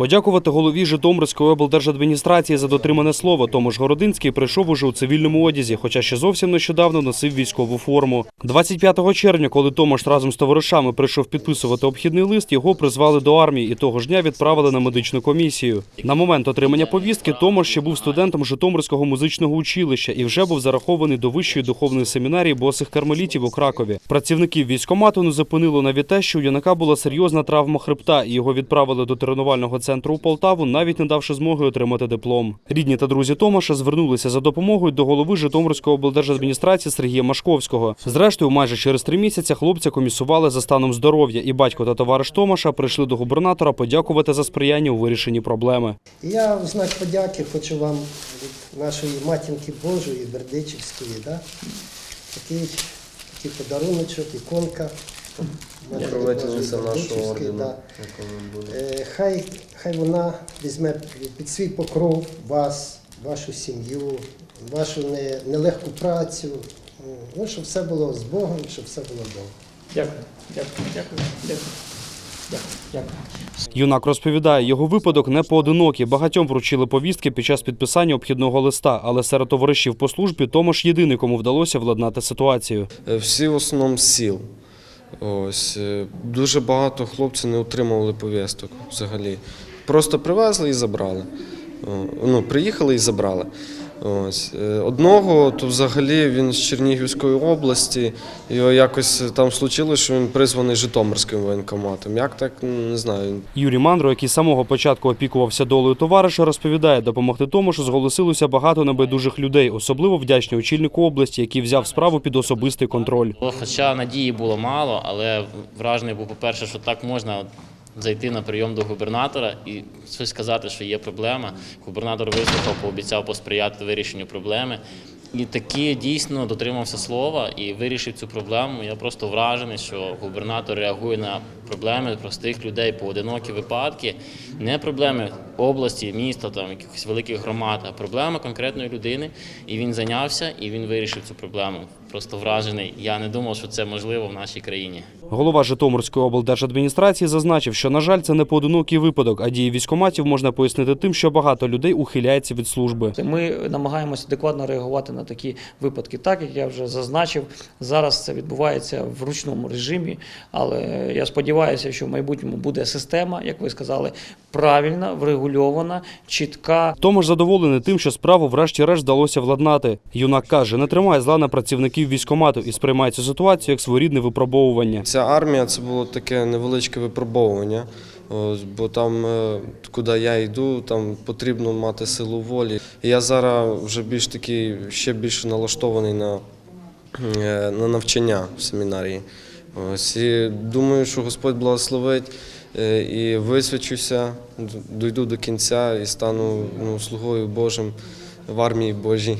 Подякувати голові Житомирської облдержадміністрації за дотримане слово. Томаш Городинський прийшов уже у цивільному одязі, хоча ще зовсім нещодавно носив військову форму. 25 червня, коли Томаш разом з товаришами прийшов підписувати обхідний лист, його призвали до армії і того ж дня відправили на медичну комісію. На момент отримання повістки Томаш ще був студентом Житомирського музичного училища і вже був зарахований до вищої духовної семінарії босих кармелітів у Кракові. Працівників військомату не зупинило навіть те, що у юнака була серйозна травма хребта, і його відправили до тренувального центру у Полтаву, навіть не давши змоги отримати диплом. Рідні та друзі Томаша звернулися за допомогою до голови Житомирської облдержадміністрації Сергія Машковського. Зрештою, майже через три місяці хлопця комісували за станом здоров'я, і батько та товариш Томаша прийшли до губернатора подякувати за сприяння у вирішенні проблеми. Я в знак подяки хочу вам від нашої матінки Божої, Бердичівської, да? такий, такий подаруночок, іконка. Проведення нашого Бердичівської, ордену, якому буде. Е, Хай, хай вона візьме під свій покров вас, вашу сім'ю, вашу не- нелегку працю. Ну, щоб все було з Богом, щоб все було добре. Дякую, дякую, дякую, дякую. Дякую, дякую. Юнак розповідає, його випадок не поодинокий. Багатьом вручили повістки під час підписання обхідного листа, але серед товаришів по службі Томаш єдиний, кому вдалося владнати ситуацію. Е, Всі в основному сіл. Ось е, дуже багато хлопців не отримували повісток взагалі. Просто привезли і забрали. Ну, приїхали і забрали. Ось. Е, Одного, то взагалі він з Чернігівської області. Його якось там случилось, що він призваний Житомирським воєнкоматом. Як так, не знаю. Юрій Мандро, який з самого початку опікувався долею товариша, розповідає, допомогти Томашу зголосилося багато небайдужих людей, особливо вдячні очільнику області, який взяв справу під особистий контроль. Хоча надії було мало, але вражений був, по-перше, що так можна зайти на прийом до губернатора і щось сказати, що є проблема. Губернатор вислухав, пообіцяв посприяти вирішенню проблеми. І таки дійсно дотримався слова і вирішив цю проблему. Я просто вражений, що губернатор реагує на проблеми простих людей, поодинокі випадки, не проблеми області, міста, там якихось великих громад, а проблеми конкретної людини. І він зайнявся і він вирішив цю проблему. Просто вражений. Я не думав, що це можливо в нашій країні. Голова Житомирської облдержадміністрації зазначив, що, на жаль, це не поодинокий випадок, а дії військоматів можна пояснити тим, що багато людей ухиляється від служби. Ми намагаємося адекватно реагувати на такі випадки. Так як я вже зазначив, зараз це відбувається в ручному режимі, але я сподіваюся, що в майбутньому буде система, як ви сказали, правильна, врегульована, чітка. Томаш задоволений тим, що справу врешті-решт вдалося владнати. Юнак каже, не тримає зла на працівників військомату і сприймає цю ситуацію як своєрідне випробовування. Ця армія це було таке невеличке випробовування. Ось, бо там, е, куди я йду, там потрібно мати силу волі. Я зараз вже більш такий, ще більше налаштований на, е, на навчання в семінарії. Ось, і думаю, що Господь благословить і висвячуся, дойду до кінця і стану ну, слугою Божим в армії Божій.